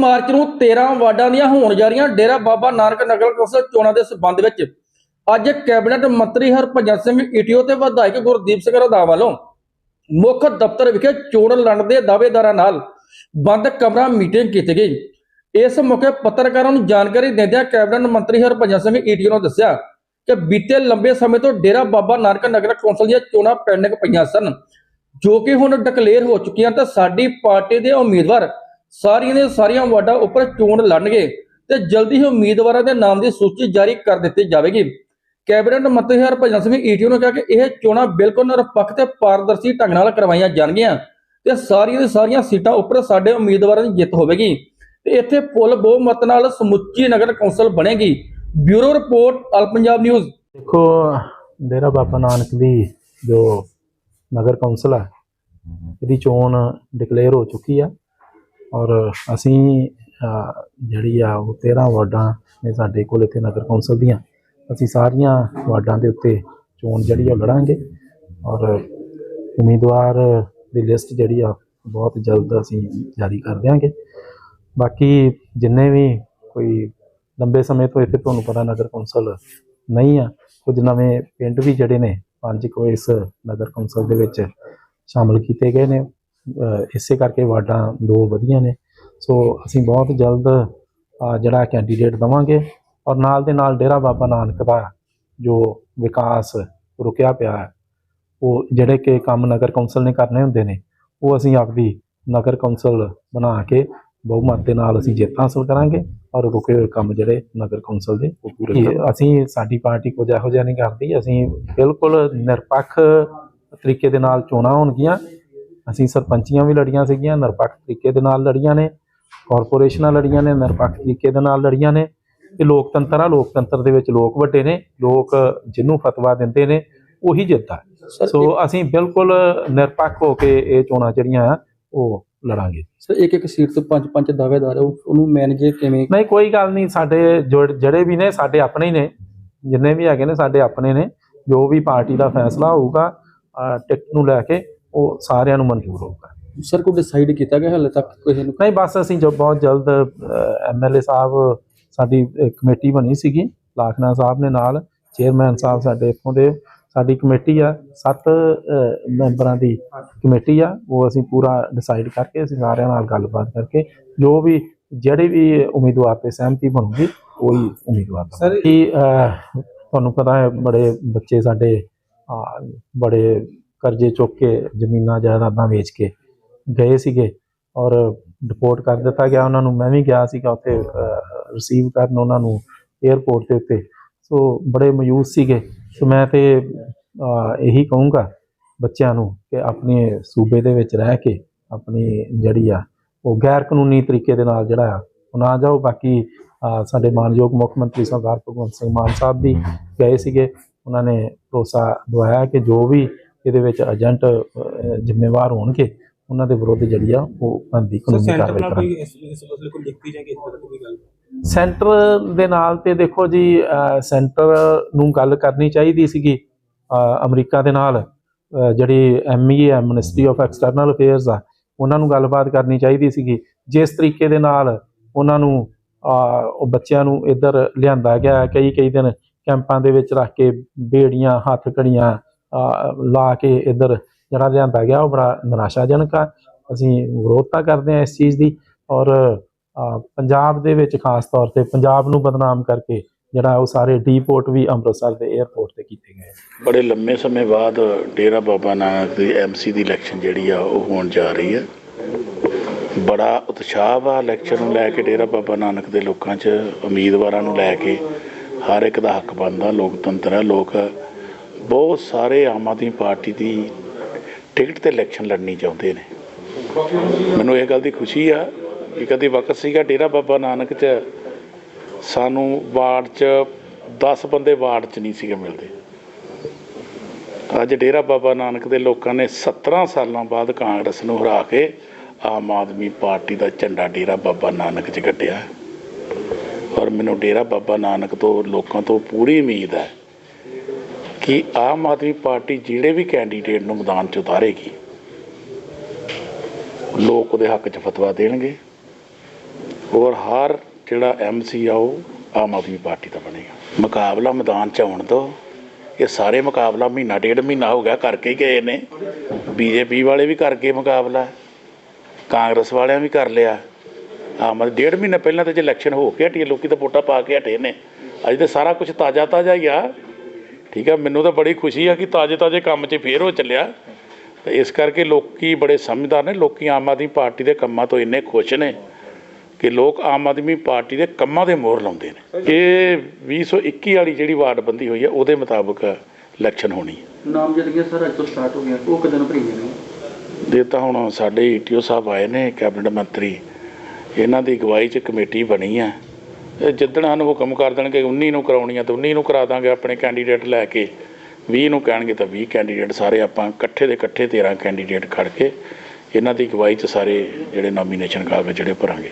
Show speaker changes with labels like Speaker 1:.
Speaker 1: March ਨੂੰ 13 ਵਾਰਡਾਂ ਦੀਆਂ ਹੋਣ ਜਾ ਰਹੀਆਂ ਡੇਰਾ ਬਾਬਾ ਨਾਨਕ ਨਗਰ ਕੌਂਸਲ ਚੋਣਾਂ ਦੇ ਸਬੰਧ ਵਿੱਚ। ਅੱਜ ਕੈਬਨਿਟ ਮੰਤਰੀ ਹਰਭਜਨ ਸਿੰਘ ਈਟੀਓ ਤੇ ਵਿਧਾਇਕ ਗੁਰਦੀਪ ਸਿੰਘ ਰੰਧਾਵਾ ਵੱਲੋਂ ਮੁੱਖ ਦਫ਼ਤਰ ਵਿਖੇ ਚੋਣ ਲੜਨ ਦੇ ਦਾਅਵੇਦਾਰਾਂ ਨਾਲ ਬੰਦ ਕਮਰਾ ਮੀਟਿੰਗ ਕੀਤੀ ਗਈ। ਇਸ ਮੌਕੇ ਪੱਤਰਕਾਰਾਂ ਨੂੰ ਜਾਣਕਾਰੀ ਦਿੰਦਿਆਂ ਕੈਬਨਿਟ ਮੰਤਰੀ ਹਰਭਜਨ ਸਿੰਘ ਈਟੀਓ ਨੇ ਦੱਸਿਆ ਕਿ ਬੀਤੇ ਲੰਬੇ ਸਮੇਂ ਤੋਂ ਡੇਰਾ ਬਾਬਾ ਨਾਨਕ ਨਗਰ ਕੌਂਸਲ ਦੀਆਂ ਚੋਣਾਂ ਪੈਂਡਿੰਗ ਪਈਆਂ ਸਨ। ਜੋ ਕਿ ਹੁਣ ਡਿਕਲੇਅਰ ਹੋ ਚੁੱਕੀਆਂ ਤੇ ਸਾਡੀ ਪਾਰਟੀ ਦੇ ਉਮੀਦਵਾਰ ਸਾਰੀਆਂ ਦੀਆਂ ਸਾਰੀਆਂ ਵਾਰਡਾਂ ਉੱਪਰ ਚੋਣ ਲੜਨਗੇ ਤੇ ਜਲਦੀ ਹੀ ਉਮੀਦਵਾਰਾਂ ਦੇ ਨਾਮ ਦੀ ਸੂਚੀ ਜਾਰੀ ਕਰ ਦਿੱਤੀ ਜਾਵੇਗੀ। ਕੈਬਨਿਟ ਮੰਤਰੀ ਹਰਭਜਨ ਸਿੰਘ ਈਟੀਓ ਨੇ ਕਿਹਾ ਕਿ ਇਹ ਚੋਣਾਂ ਬਿਲਕੁਲ ਨਿਰਪੱਖ ਤੇ ਪਾਰਦਰਸ਼ੀ ਢੰਗ ਨਾਲ ਕਰਵਾਈਆਂ ਜਾਣਗੀਆਂ ਤੇ ਸਾਰੀਆਂ ਦੀਆਂ ਸਾਰੀਆਂ ਸੀਟਾਂ ਉੱਪਰ ਸਾਡੇ ਉਮੀਦਵਾਰਾਂ ਦੀ ਜਿੱਤ ਹੋਵੇਗੀ। ਤੇ ਇੱਥੇ ਪੁੱਲ ਬਹੁਮਤ ਨਾਲ ਸਮੁੱਚੀ ਨਗਰ ਕੌਂਸਲ ਬਣੇਗੀ। Bureau report all Punjab news.
Speaker 2: ਦੇਖੋ, ਡੇਰਾ ਬਾਬਾ ਨਾਨਕ ਦੀ ਜੋ ਨਗਰ ਕੌਂਸਲ ਹੈ ਇਹਦੀ ਚੋਣ ਡਿਕਲੇਅਰ ਹੋ ਚੁੱਕੀ ਆ। ਔਰ ਅਸੀਂ ਜਿਹੜੀ ਆ ਉਹ 13 ਵਾਰਡਾਂ ਨੇ ਸਾਡੇ ਕੋਲ ਇੱਥੇ ਨਗਰ ਕੌਂਸਲ ਦੀਆਂ, ਅਸੀਂ ਸਾਰੀਆਂ ਵਾਰਡਾਂ ਦੇ ਉੱਤੇ ਚੋਣ ਜਿਹੜੀ ਆ ਉਹ ਲੜਾਂਗੇ। ਔਰ ਉਮੀਦਵਾਰ ਦੀ ਲਿਸਟ ਜਿਹੜੀ ਆ, ਬਹੁਤ ਜਲਦ ਅਸੀਂ ਜਾਰੀ ਕਰ ਦਿਆਂਗੇ। ਬਾਕੀ ਜਿੰਨੇ ਵੀ ਕੋਈ ਲੰਬੇ ਸਮੇਂ ਤੋਂ ਇੱਥੇ ਤੁਹਾਨੂੰ ਪਤਾ ਨਗਰ ਕੌਂਸਲ ਨਹੀਂ ਆ, ਕੁਝ ਨਵੇਂ ਪਿੰਡ ਵੀ ਜਿਹੜੇ ਨੇ, ਪੰਜ ਕੋ ਇਸ ਨਗਰ ਕੌਂਸਲ ਦੇ ਵਿੱਚ ਸ਼ਾਮਲ ਕੀਤੇ ਗਏ ਨੇ। ਇਸੇ ਕਰਕੇ ਵਾਰਡਾਂ ਦੋ ਵਧੀਆਂ ਨੇ। ਸੋ ਅਸੀਂ ਬਹੁਤ ਜਲਦ ਜਿਹੜਾ ਕੈਂਡੀਡੇਟ ਦਵਾਂਗੇ ਔਰ ਨਾਲ ਦੇ ਨਾਲ ਡੇਰਾ ਬਾਬਾ ਨਾਨਕ ਦਾ ਜੋ ਵਿਕਾਸ ਰੁਕਿਆ ਪਿਆ ਹੈ ਉਹ ਜਿਹੜੇ ਕਿ ਕੰਮ ਨਗਰ ਕੌਂਸਲ ਨੇ ਕਰਨੇ ਹੁੰਦੇ ਨੇ ਉਹ ਅਸੀਂ ਆਪਦੀ ਨਗਰ ਕੌਂਸਲ ਬਣਾ ਕੇ ਬਹੁਮਤ ਦੇ ਨਾਲ ਅਸੀਂ ਜਿੱਤ ਹਾਸਲ ਕਰਾਂਗੇ ਔਰ ਰੁਕੇ ਹੋਏ ਕੰਮ ਜਿਹੜੇ ਨਗਰ ਕੌਂਸਲ ਦੇ ਉਹ ਪੂਰੇ ਅਸੀਂ ਸਾਡੀ ਪਾਰਟੀ ਕੁਝ ਇਹੋ ਜਿਹਾ ਨਹੀਂ ਕਰਦੀ ਅਸੀਂ ਬਿਲਕੁਲ ਨਿਰਪੱਖ ਤਰੀਕੇ ਦੇ ਨਾਲ ਚੋਣਾਂ ਹੋਣਗੀਆਂ। ਅਸੀਂ ਸਰਪੰਚੀਆਂ ਵੀ ਲੜੀਆਂ ਸੀਗੀਆਂ ਨਿਰਪੱਖ ਤਰੀਕੇ ਦੇ ਨਾਲ ਲੜੀਆਂ ਨੇ ਕਾਰਪੋਰੇਸ਼ਨਾਂ ਲੜੀਆਂ ਨੇ ਨਿਰਪੱਖ ਤਰੀਕੇ ਦੇ ਨਾਲ ਲੜੀਆਂ ਨੇ ਇਹ ਲੋਕਤੰਤਰ ਆ ਲੋਕਤੰਤਰ ਦੇ ਵਿੱਚ ਲੋਕ ਵੱਡੇ ਨੇ ਲੋਕ ਜਿਹਨੂੰ ਫਤਵਾ ਦਿੰਦੇ ਨੇ ਉਹੀ ਜਿੱਤਦਾ। ਸੋ ਅਸੀਂ ਬਿਲਕੁਲ ਨਿਰਪੱਖ ਹੋ ਕੇ ਇਹ ਚੋਣਾਂ ਜਿਹੜੀਆਂ ਆ ਉਹ ਲੜਾਂਗੇ
Speaker 1: ਸਰ ਇੱਕ ਇੱਕ ਸੀਟ ਤੋਂ ਪੰਜ ਪੰਜ ਦਾਅਵੇਦਾਰ ਉਹਨੂੰ ਮੈਨੇਜ ਕਿਵੇਂ
Speaker 2: ਨਹੀਂ ਕੋਈ ਗੱਲ ਨਹੀਂ ਸਾਡੇ ਜਿਹੜੇ ਵੀ ਨੇ ਸਾਡੇ ਆਪਣੇ ਹੀ ਨੇ ਜਿੰਨੇ ਵੀ ਹੈਗੇ ਨੇ ਸਾਡੇ ਆਪਣੇ ਨੇ ਜੋ ਵੀ ਪਾਰਟੀ ਦਾ ਫੈਸਲਾ ਹੋਊਗਾ ਟਿਕਟ ਨੂੰ ਲੈ ਕੇ ਉਹ ਸਾਰਿਆਂ ਨੂੰ ਮਨਜ਼ੂਰ ਹੋਊਗਾ।
Speaker 1: ਸਰ ਕੋਈ ਡਿਸਾਈਡ ਕੀਤਾ ਗਿਆ ਹਾਲੇ ਤੱਕ ਕਿਸੇ ਨੂੰ?
Speaker 2: ਨਹੀਂ ਬਸ ਅਸੀਂ ਜੋ ਬਹੁਤ ਜਲਦ ਐਮਐਲਏ ਸਾਹਿਬ ਸਾਡੀ ਕਮੇਟੀ ਬਣੀ ਸੀਗੀ ਲਾਖਨਾ ਸਾਹਿਬ ਨੇ ਨਾਲ ਚੇਅਰਮੈਨ ਸਾਹਿਬ ਸਾਡੇ ਇੱਥੋਂ ਦੇ ਸਾਡੀ ਕਮੇਟੀ ਆ ਸੱਤ ਮੈਂਬਰਾਂ ਦੀ ਕਮੇਟੀ ਆ ਉਹ ਅਸੀਂ ਪੂਰਾ ਡਿਸਾਈਡ ਕਰਕੇ ਅਸੀਂ ਸਾਰਿਆਂ ਨਾਲ ਗੱਲਬਾਤ ਕਰਕੇ ਜੋ ਵੀ ਜਿਹੜੇ ਵੀ ਉਮੀਦਵਾਰ ਤੇ ਸਹਿਮਤੀ ਬਣੂਗੀ ਉਹੀ ਉਮੀਦਵਾਰ ਕਿ ਅਹ, ਤੁਹਾਨੂੰ ਪਤਾ ਹੈ ਬੜੇ ਬੱਚੇ ਸਾਡੇ ਬੜੇ ਕਰਜ਼ੇ ਚੁੱਕ ਕੇ ਜ਼ਮੀਨਾਂ, ਜਾਇਦਾਦਾਂ ਵੇਚ ਕੇ ਗਏ ਸੀਗੇ ਔਰ ਡਿਪੋਰਟ ਕਰ ਦਿੱਤਾ ਗਿਆ ਉਹਨਾਂ ਨੂੰ। ਮੈਂ ਵੀ ਗਿਆ ਸੀਗਾ ਉੱਥੇ ਰਿਸੀਵ ਕਰਨ ਉਹਨਾਂ ਨੂੰ 에ਅਰਪੋਰਟ ਦੇ ਉੱਤੇ। ਸੋ ਬੜੇ ਮਯੂਸ ਸੀਗੇ। ਸੋ ਮੈਂ ਤੇ ਇਹੀ ਕਹੂੰਗਾ ਬੱਚਿਆਂ ਨੂੰ ਕਿ ਆਪਣੇ ਸੂਬੇ ਦੇ ਵਿੱਚ ਰਹਿ ਕੇ ਆਪਣੀ ਜਿਹੜੀ ਆ, ਉਹ ਗੈਰ ਕਾਨੂੰਨੀ ਤਰੀਕੇ ਦੇ ਨਾਲ ਜਿਹੜਾ ਆ, ਉਹ ਨਾ ਜਾਓ। ਬਾਕੀ ਸਾਡੇ ਮਾਨਯੋਗ ਮੁੱਖ ਮੰਤਰੀ ਸਰਦਾਰ ਭਗਵੰਤ ਸਿੰਘ ਮਾਨ ਸਾਹਿਬ ਵੀ ਗਏ ਸੀਗੇ। ਉਹਨਾਂ ਨੇ ਭਰੋਸਾ ਦਵਾਇਆ ਕਿ ਜੋ ਵੀ ਇਹਦੇ ਵਿੱਚ ਏਜੰਟ ਜ਼ਿੰਮੇਵਾਰ ਹੋਣਗੇ ਉਹਨਾਂ ਦੇ ਵਿਰੁੱਧ ਜਿਹੜੀ ਆ ਉਹ ਬੰਦੀ ਕਾਨੂੰਨੀ ਕਾਰਵਾਈ ਕਰਾਂਗੇ।
Speaker 3: ਕੋਈ ਇਸ ਇਸ ਮਸਲੇ ਕੋਈ ਲਿਖਤੀ ਜਾਂ ਕਿਸੇ ਤਰ੍ਹਾਂ ਦੀ ਕੋਈ ਗੱਲ?
Speaker 2: ਸੈਂਟਰ ਦੇ ਨਾਲ ਤੇ ਦੇਖੋ ਜੀ ਸੈਂਟਰ ਨੂੰ ਗੱਲ ਕਰਨੀ ਚਾਹੀਦੀ ਸੀਗੀ ਅਮਰੀਕਾ ਦੇ ਨਾਲ ਜਿਹੜੀ MEA ministry of external affairs ਆ ਉਹਨਾਂ ਨੂੰ ਗੱਲਬਾਤ ਕਰਨੀ ਚਾਹੀਦੀ ਸੀਗੀ। ਜਿਸ ਤਰੀਕੇ ਦੇ ਨਾਲ ਉਹਨਾਂ ਨੂੰ ਉਹ ਬੱਚਿਆਂ ਨੂੰ ਇੱਧਰ ਲਿਆਂਦਾ ਗਿਆ ਕਈ ਕਈ ਦਿਨ ਕੈਂਪਾਂ ਦੇ ਵਿੱਚ ਰੱਖ ਕੇ ਬੇੜੀਆਂ ਹੱਥ ਘੜੀਆਂ ਅਹ, ਲਾ ਕੇ ਇੱਧਰ ਜਿਹੜਾ ਲਿਆਂਦਾ ਗਿਆ, ਉਹ ਬੜਾ ਨਿਰਾਸ਼ਾਜਨਕ ਆ। ਅਸੀਂ ਵਿਰੋਧਤਾ ਕਰਦੇ ਹਾਂ ਇਸ ਚੀਜ਼ ਦੀ, ਔਰ ਪੰਜਾਬ ਦੇ ਵਿੱਚ ਖਾਸ ਤੌਰ ਤੇ ਪੰਜਾਬ ਨੂੰ ਬਦਨਾਮ ਕਰਕੇ ਜਿਹੜਾ ਉਹ ਸਾਰੇ ਡੀਪੋਰਟ ਵੀ ਅੰਮ੍ਰਿਤਸਰ ਦੇ 에ਅਰਪੋਰਟ ਤੇ ਕੀਤੇ ਗਏ।
Speaker 4: ਬੜੇ ਲੰਮੇ ਸਮੇਂ ਬਾਅਦ ਡੇਰਾ ਬਾਬਾ ਨਾਨਕ ਦੀ ਐਮਸੀ ਦੀ ਇਲੈਕਸ਼ਨ ਜਿਹੜੀ ਆ, ਉਹ ਹੋਣ ਜਾ ਰਹੀ ਹੈ। ਬੜਾ ਉਤਸ਼ਾਹ ਵਾ ਇਲੈਕਸ਼ਨ ਨੂੰ ਲੈ ਕੇ ਡੇਰਾ ਬਾਬਾ ਨਾਨਕ ਦੇ ਲੋਕਾਂ 'ਚ, ਉਮੀਦਵਾਰਾਂ ਨੂੰ ਲੈ ਕੇ। ਹਰ ਇੱਕ ਦਾ ਹੱਕ ਬਣਦਾ, ਲੋਕਤੰਤਰ ਹੈ, ਲੋਕ ਬਹੁਤ ਸਾਰੇ ਆਮ ਆਦਮੀ ਪਾਰਟੀ ਦੀ ਟਿਕਟ ਤੇ ਇਲੈਕਸ਼ਨ ਲੜਨੀ ਚਾਹੁੰਦੇ ਨੇ। ਮੈਨੂੰ ਇਹ ਗੱਲ ਦੀ ਖੁਸ਼ੀ ਆ ਕਿ ਕਦੀ ਵਕਤ ਸੀਗਾ ਡੇਰਾ ਬਾਬਾ ਨਾਨਕ 'ਚ, ਸਾਨੂੰ ਵਾਰਡ 'ਚ 10 ਬੰਦੇ ਵਾਰਡ 'ਚ ਨਹੀਂ ਸੀਗੇ ਮਿਲਦੇ। ਅੱਜ ਡੇਰਾ ਬਾਬਾ ਨਾਨਕ ਦੇ ਲੋਕਾਂ ਨੇ 17 ਸਾਲਾਂ ਬਾਅਦ ਕਾਂਗਰਸ ਨੂੰ ਹਰਾ ਕੇ ਆਮ ਆਦਮੀ ਪਾਰਟੀ ਦਾ ਝੰਡਾ ਡੇਰਾ ਬਾਬਾ ਨਾਨਕ 'ਚ ਗੱਡਿਆ ਔਰ ਮੈਨੂੰ ਡੇਰਾ ਬਾਬਾ ਨਾਨਕ ਤੋਂ ਲੋਕਾਂ ਤੋਂ ਪੂਰੀ ਉਮੀਦ ਹੈ ਕਿ ਆਮ ਆਦਮੀ ਪਾਰਟੀ ਜਿਹੜੇ ਵੀ ਕੈਂਡੀਡੇਟ ਨੂੰ ਮੈਦਾਨ 'ਚ ਉਤਾਰੇਗੀ, ਲੋਕ ਉਹਦੇ ਹੱਕ 'ਚ ਫਤਵਾ ਦੇਣਗੇ ਔਰ ਹਰ ਜਿਹੜਾ ਐਮਸੀ ਆ ਉਹ ਆਮ ਆਦਮੀ ਪਾਰਟੀ ਦਾ ਬਣੇਗਾ। ਮੁਕਾਬਲਾ ਮੈਦਾਨ 'ਚ ਆਉਣ ਤੋਂ ਇਹ ਸਾਰੇ ਮੁਕਾਬਲਾ ਮਹੀਨਾ ਡੇਢ ਮਹੀਨਾ ਹੋ ਗਿਆ ਕਰਕੇ ਗਏ ਨੇ। ਬੀਜੇਪੀ ਵਾਲੇ ਵੀ ਕਰ ਗਏ ਮੁਕਾਬਲਾ, ਕਾਂਗਰਸ ਵਾਲਿਆਂ ਵੀ ਕਰ ਲਿਆ। ਆਮ ਆਦਮੀ ਡੇਢ ਮਹੀਨਾ ਪਹਿਲਾਂ ਤਾਂ ਜੇ ਇਲੈਕਸ਼ਨ ਹੋ ਕੇ ਹਟੀ ਲੋਕੀ ਤਾਂ ਵੋਟਾਂ ਪਾ ਕੇ ਹਟੇ ਨੇ। ਅੱਜ ਤੇ ਸਾਰਾ ਕੁਝ ਤਾਜ਼ਾ ਤਾਜ਼ਾ ਹੀ ਆ। ਠੀਕ ਆ ਮੈਨੂੰ ਤਾਂ ਬੜੀ ਖੁਸ਼ੀ ਆ ਕਿ ਤਾਜ਼ੇ ਤਾਜ਼ੇ ਕੰਮ 'ਚ ਫੇਰ ਹੋ ਚੱਲਿਆ। ਤੇ ਇਸ ਕਰਕੇ ਲੋਕੀ ਬੜੇ ਸਮਝਦਾਰ ਨੇ ਲੋਕੀ ਆਮ ਆਦਮੀ ਪਾਰਟੀ ਦੇ ਕੰਮਾਂ ਤੋਂ ਇੰਨੇ ਖੁਸ਼ ਨੇ ਕਿ ਲੋਕ ਆਮ ਆਦਮੀ ਪਾਰਟੀ ਦੇ ਕੰਮਾਂ ਦੇ ਮੋਹਰ ਲਾਉਂਦੇ ਨੇ। ਇਹ 2021 ਵਾਲੀ ਜਿਹੜੀ ਵਾਰਡਬੰਦੀ ਹੋਈ ਹੈ ਉਹਦੇ ਮੁਤਾਬਕ ਇਲੈਕਸ਼ਨ ਹੋਣੀ ਹੈ
Speaker 1: ਨਾਮ ਜਿਹੜੀਆਂ ਸਰ ਅੱਜ ਤੋਂ ਸਟਾਰਟ ਹੋ ਗਿਆ ਉਹ ਕਦੋਂ ਭਰੀਆਂ ਨੇ?
Speaker 4: ਦੇ ਤਾਂ ਹੁਣ ਸਾਡੇ ਈਟੀਓ ਸਾਹਿਬ ਆਏ ਨੇ ਕੈਬਨਿਟ ਮੰਤਰੀ। ਇਹਨਾਂ ਦੀ ਅਗਵਾਈ 'ਚ ਕਮੇਟੀ ਬਣੀ ਆ। ਇਹ ਜਿੱਦਣ ਸਾਨੂੰ ਹੁਕਮ ਕਰ ਦੇਣਗੇ 19 ਨੂੰ ਕਰਾਉਣੀਆਂ ਤਾਂ 19 ਨੂੰ ਕਰਾ ਦਾਂਗੇ ਆਪਣੇ ਕੈਂਡੀਡੇਟ ਲੈ ਕੇ 20 ਨੂੰ ਕਹਿਣਗੇ ਤਾਂ 20 ਕੈਂਡੀਡੇਟ ਸਾਰੇ ਆਪਾਂ ਇਕੱਠੇ ਦੇ ਇਕੱਠੇ 13 ਕੈਂਡੀਡੇਟ ਖੜ ਕੇ ਇਹਨਾਂ ਦੀ ਅਗਵਾਈ 'ਚ ਸਾਰੇ ਜਿਹੜੇ ਨੋਮੀਨੇਸ਼ਨ ਕਾਗਜ਼ ਜਿਹੜੇ ਭਰਾਂਗੇ।